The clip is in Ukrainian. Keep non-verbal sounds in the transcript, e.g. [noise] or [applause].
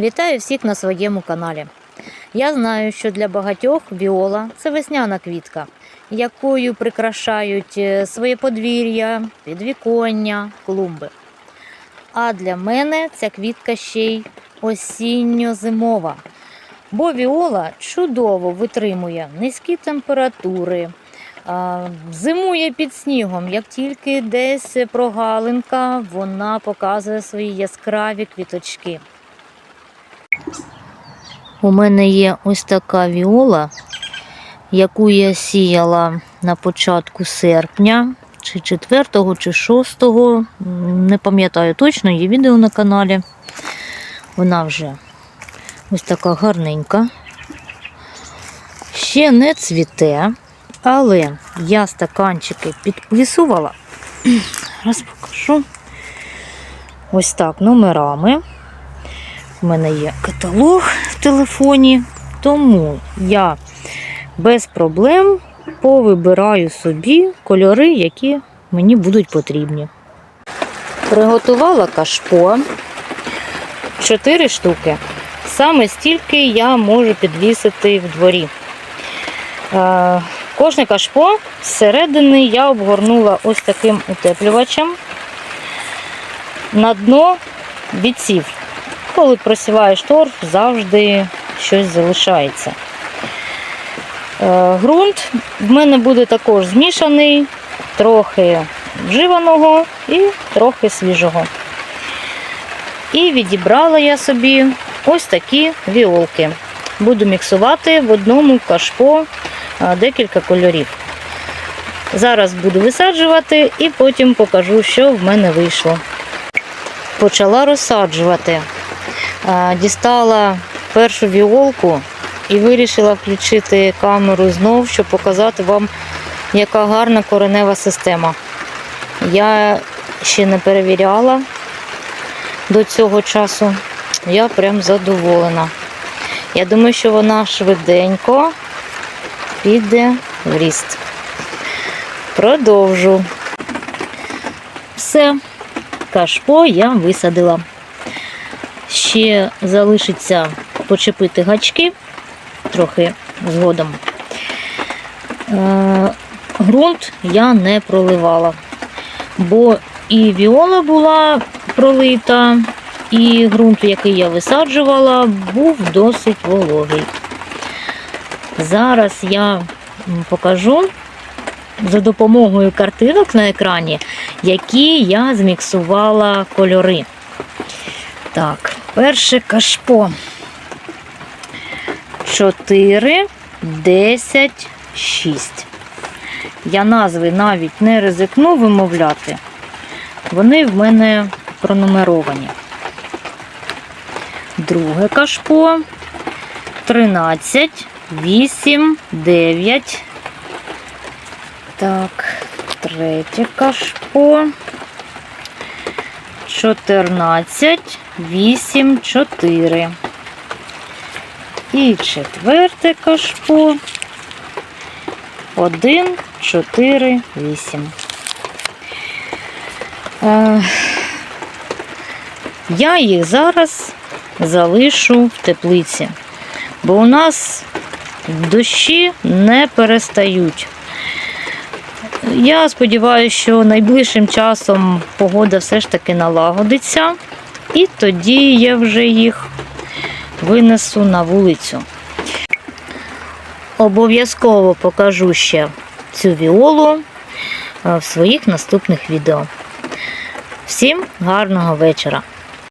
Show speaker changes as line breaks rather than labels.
Вітаю всіх на своєму каналі. Я знаю, що для багатьох віола це весняна квітка, якою прикрашають е, своє подвір'я, підвіконня, клумби. А для мене ця квітка ще й осінньо-зимова. Бо віола чудово витримує низькі температури, зимує під снігом. Як тільки десь прогалинка, вона показує свої яскраві квіточки. У мене є ось така віола, яку я сіяла на початку серпня, чи 4, чи 6, не пам'ятаю точно, є відео на каналі. Вона вже ось така гарненька. Ще не цвіте, але я стаканчики підписувала. [clears throat] Раз покажу. Ось так номерами. У мене є каталог в телефоні, тому я без проблем повибираю собі кольори, які мені будуть потрібні. Приготувала кашпо 4 штуки. Саме стільки я можу підвісити в дворі. Е, Кожне кашпо зсередини я обгорнула ось таким утеплювачем. На дно відсів. Коли просіваєш торф, завжди щось залишається. Е, Ґрунт в мене буде також змішаний, трохи вживаного і трохи свіжого. І відібрала я собі ось такі віолки. Буду міксувати в одному кашпо декілька кольорів. Зараз буду висаджувати і потім покажу, що в мене вийшло. Почала розсаджувати. А, Дістала першу віолку і вирішила включити камеру знов, щоб показати вам, яка гарна коренева система. Я ще не перевіряла до цього часу. Я прям задоволена. Я думаю, що вона швиденько піде в ріст. Продовжу. Все, кашпо я висадила. Ще залишиться почепити гачки трохи згодом. Е, Грунт я не проливала, бо і віола була пролита, і ґрунт, який я висаджувала, був досить вологий. Зараз я покажу за допомогою картинок на екрані, які я зміксувала кольори. Так, перше кашпо. 4, 10, 6. Я назви навіть не ризикну вимовляти. Вони в мене пронумеровані. Друге кашпо 13, 8, 9. Так, третє кашпо 14, 8, 4. І четверте кашпо 1, 4, 8. Е, Я їх зараз залишу в теплиці, бо у нас дощі не перестають. Я сподіваюся, що найближчим часом погода все ж таки налагодиться, і тоді я вже їх винесу на вулицю. Обов'язково покажу ще цю віолу е, в своїх наступних відео. Всім гарного вечора!